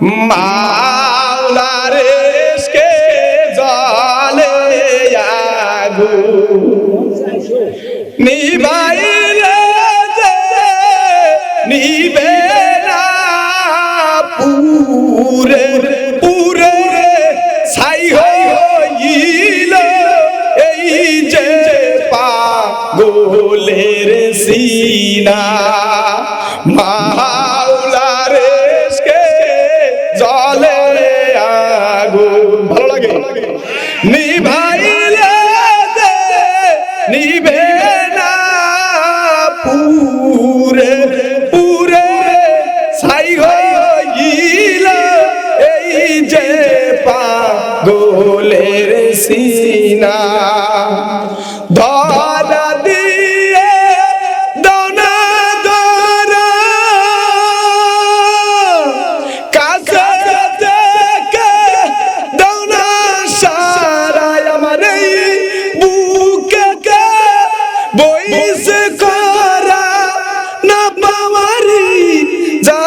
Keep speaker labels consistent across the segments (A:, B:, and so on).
A: মাওলার এসকে জলে আগু। নিবাইলে নিবে না পুরে পুরে ছাই হইল এই যে পাগলের সিনা। মাওলার নিভাইলে নিবে না পুরে পুরে ছাই হইল এই যে পাগলের সিনা।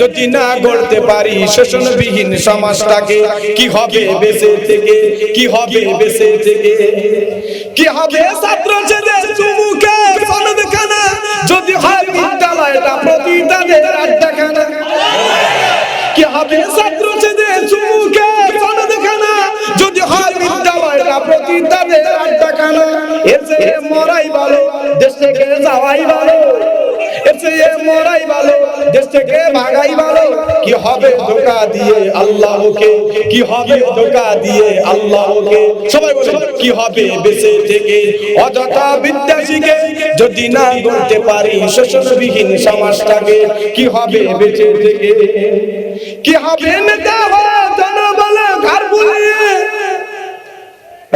A: যদি না গড়তে পারি শোষণবিহীন সমাজটাকে, কি হবে বেঁচে থেকে? কি হবে বেঁচে থেকে? কি হবে ছাত্র ছেলে চুমুকে সনদ খানা? যদি হয় বিদ্যালয়টা প্রতি তাদের আড্ডাখানা কি হবে ছাত্র ছেলে চুমুকে সনদ খানা? যদি হয় বিদ্যালয়টা প্রতি তাদের আড্ডাখানা এসে মরাই ভালো দেশ থেকে যাওয়াই ভালো মরাই ভালো, দেশ থেকে ভাগাই ভালো। কি হবে ধোকা দিয়ে আল্লাহকে? কি হবে ধোকা দিয়ে আল্লাহকে? সবাই বলে কি হবে বেঁচে থেকে? অযথা বিদ্যা যদি না গড়তে পারি, শোষণবিহীন সমাজটাকে কি হবে বেঁচে থেকে? কি হবে নেতা হয়ে জনবলে ঘর বুলিয়ে?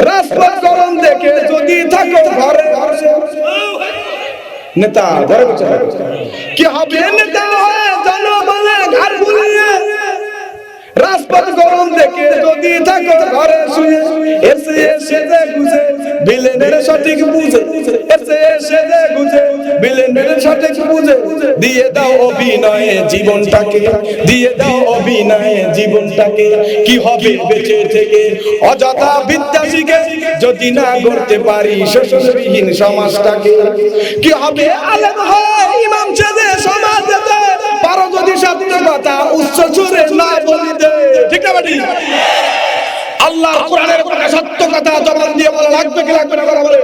A: রাজপথ গরম দেখে যদি থাকো ঘরে ঘরে। নেতা ঘরে বসে কি হবে? নেতা হয়ে জনবলে ঘর বুলিয়ে? রাজপথ গরম দেখে যদি থাকো ঘরে শুয়ে। এসে এসে যে গুজে বিলেনের সঠিক বুঝে। এসে এসে যে গুজে বিলেনের সঠিক বুঝে। দিয়ে দাও অভিনয়ে জীবনটাকে দিয়ে দাও অভিনয়ে জীবনটাকে। কি হবে বেঁচে থেকে? অযথা বিদ্যা শিখে যদি না করতে পারি শোষণবিহীন সমাজটাকে, কি হবে? পারো যদি সত্য কথা উচ্চ সুরে না বলিতে ঠিক না বাটি? আল্লাহর কোরআনের কথা, সত্য কথা জবান দিয়ে বলা, লাগবে কি লাগবে না বলে?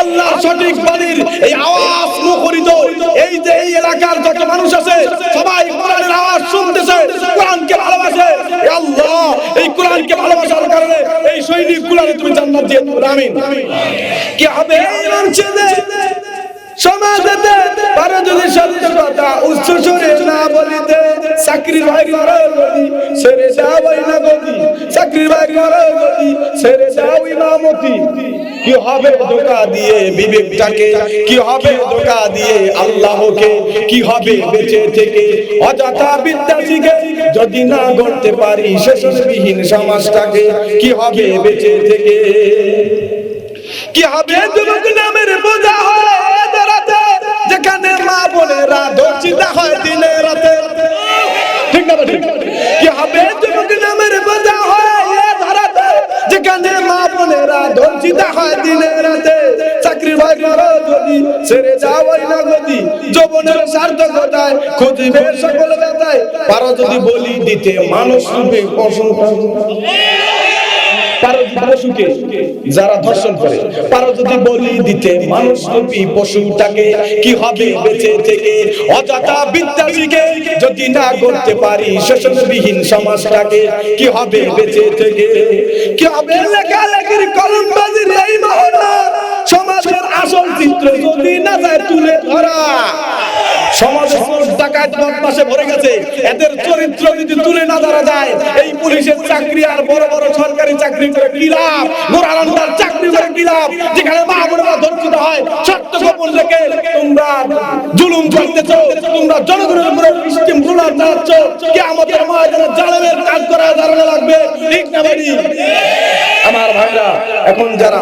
A: আল্লাহর সঠিক বাণীর এই আওয়াজ মুখরিত। এই যে এই এলাকার যত মানুষ আছে, সবাই কোরআনের আওয়াজ শুনতেছে, কোরআনকে ভালোবাসে। আল্লাহ, এই কোরআনকে ভালোবাসার কারণে সৈনিক গুলারে তুমি জান্নাত দিয়ে দেবে আমিন। কি হবে? এই মানুষের সমাজেতে পারো যদি সত্য কথা উচ্চ সুরে না বলিতে চাকরির ভাই করো গদি ছেড়ে যাওয়াই না চাকরির ভাই ছেড়ে যাও ইমামতি। কি হবে ধোকা দিয়ে বিবেকটাকে? কি হবে ধোকা দিয়ে আল্লাহকে? কি হবে বেঁচে থেকে? অযথা বিদ্যা শিখে যদি না গড়তে পারি শেষবিহীন সমাজটাকে, কি হবে বেঁচে থেকে? কি হবে যুবক নামের বোঝা যেখানে মা বোনেরা ধর্ষিতা হয় দিনে রাতে। ঠিক না ঠিক কি হবে যুবক নামের বোঝা যেখানে মা বোনেরা ধর্ষিতা হয় দিনে রাতে। চাকরি বাকরি যদি, ছেড়ে যাওয়াই না যদি যৌবনের সার্থকতায় খুঁজবে সকল ব্যথায় পারো যদি বলি দিতে মানুষ রূপে পশু পশুকে যারা ধর্ষণ করে যদি বলি দিতে মানুষ পশুটাকে কি হবে বেঁচে থেকে? অযথা যদি না করতে পারি শোষণবিহীন সমাজটাকে, কি হবে বেঁচে থেকে? কি হবে? লেখালেখির কলম বাজির এই সমাজের আসল চিত্র যদি না যায় তুলে ধরা। সমাজ টাকা ডাকাত ভরে গেছে। যদি তুলে না ধরা যায়, এই পুলিশের চাকরি আর বড় বড় সরকারি চাকরি করে কি লাভ? নোরানন্দার চাকরি করে কি লাভ? যেখানে মা বোনেরা ধর্ষিত হয় ছোট্ট গোপন রেখে তোমরা জুলুম করতেছো, তোমরা জনগণের উপরে স্টিম রুলার চালাচ্ছ। কে আমাদের মহাজনে জালেমের কাজ করা ধারণা লাগবে। ঠিক না বাড়ি আমার ভাইরা, এখন যারা